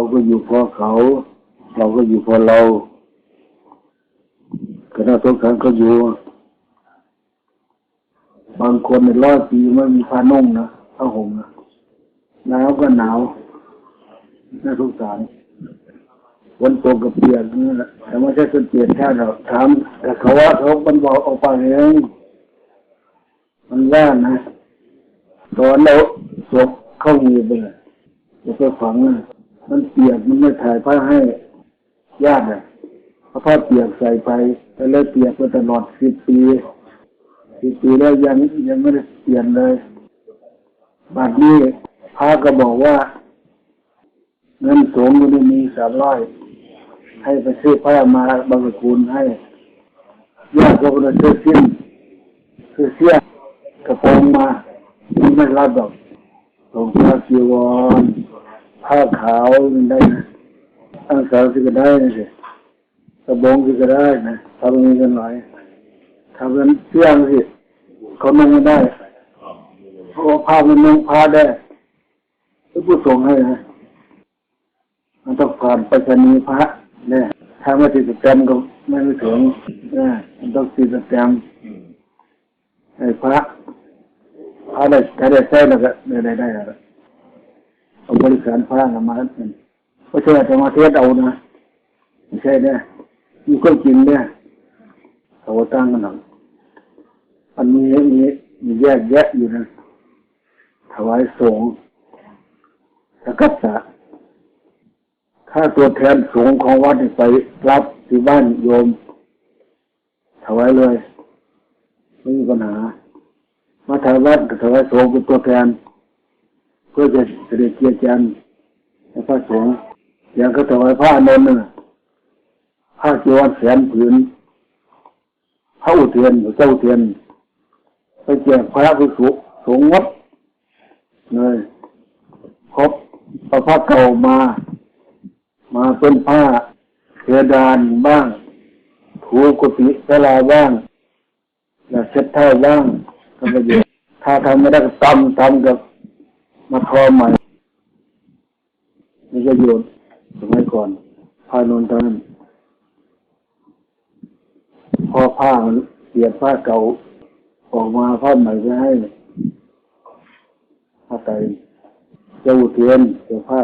าก็อยู่พราะเขา เราก็อยู่พราะเราคณะสงฆ์ก็อยู่ บางคนในร้อยปีไม่มีผ้านุ่งนะผ้าห่มนะหนาวก็หนาวน่าสงสารฝนตกกับเปียกนี่แหละแต่ไม่ใช่คนเปลี่ยนแค่เราถามแต่เขาว่าเขามันบอกออกไปเองมันว่านะตอนเราศพเข้าหีบไปเลยจะไปฝังนะ มันเปียกมันไม่ถ่ายผ้าให้ญาติอะเอาผ้าเปียกใส่ไปแล้วเลยเปียกไปตลอดสิบปีสิบปีแล้วยังยังไม่ได้เปลี่ยนเลยบัดนี้พระก็บอกว่า เงินสงฆ์มันมีสามร้อยให้ไปซื้อผ้ามาบางคูณให้ญาติก็ไปซื้อสิ้นซื้อเสื้อกระโปรงมาไม่รับดอกส่งผ้าจีวร ผ้าขาวมันได้นะตั้งสาวสิก็ได้นะสิกระโปรงสิก็ได้นะทำมีกันหน่อยทำเป็นเสื้อสิเขานุ่งไม่ได้เพราะว่าผ้ามันนุ่งผ้าได้ก็ผู้ส่งให้นะมันต้องผ่านไปรษณีพระเนี่ยถ้าไม่ติดสแตมก็ไม่ไปถึงเนี่ยมันต้องติดสแตมไอ้พระพระได้ได้ใช้แล้วก็ได้ได้ได้แล้ว บริการพระธรรมาเป็นไม่ใช่แต่มาเทศเอานะไม่ใช่เนี่ยมีคนจริงเนี่ยเขาตั้งกันหนังอันนี้มีมีแยกแยะอยู่นะถวายสงฆ์สกกัสสะถ้าตัวแทนสงฆ์ของวัดไปรับที่บ้านโยม ถวายเลยไม่มีปัญหามาถวายวัดถวายสงฆ์เป็นตัวแทน เพื่อจะเสด็จเกียรติจันทร์พระสงฆ์อย่างก็ถวายผ้านนท์น่ะผ้าจีวรแสนผืนพระอุเทนเจ้าอุเทนไปแจกพระภิกษุสงฆ์วัดเลยครบเอาผ้าเก่ามา มาเป็นผ้าเพดานบ้าง ถูกุฏิศาลาบ้างแล้วเช็ดเท้าบ้างก็ประโยชน์ถ้าทำไม่ได้ก็ตำทำกับ มาทอใหม่นี่ประโยชน์สมัยก่อนผ้านนตอนนั้นพอผ้ามันเปลี่ยนผ้าเก่าออกมาผ้าใหม่จะให้ผ้าไตเจ้าอุเทียนเจ้าผ้า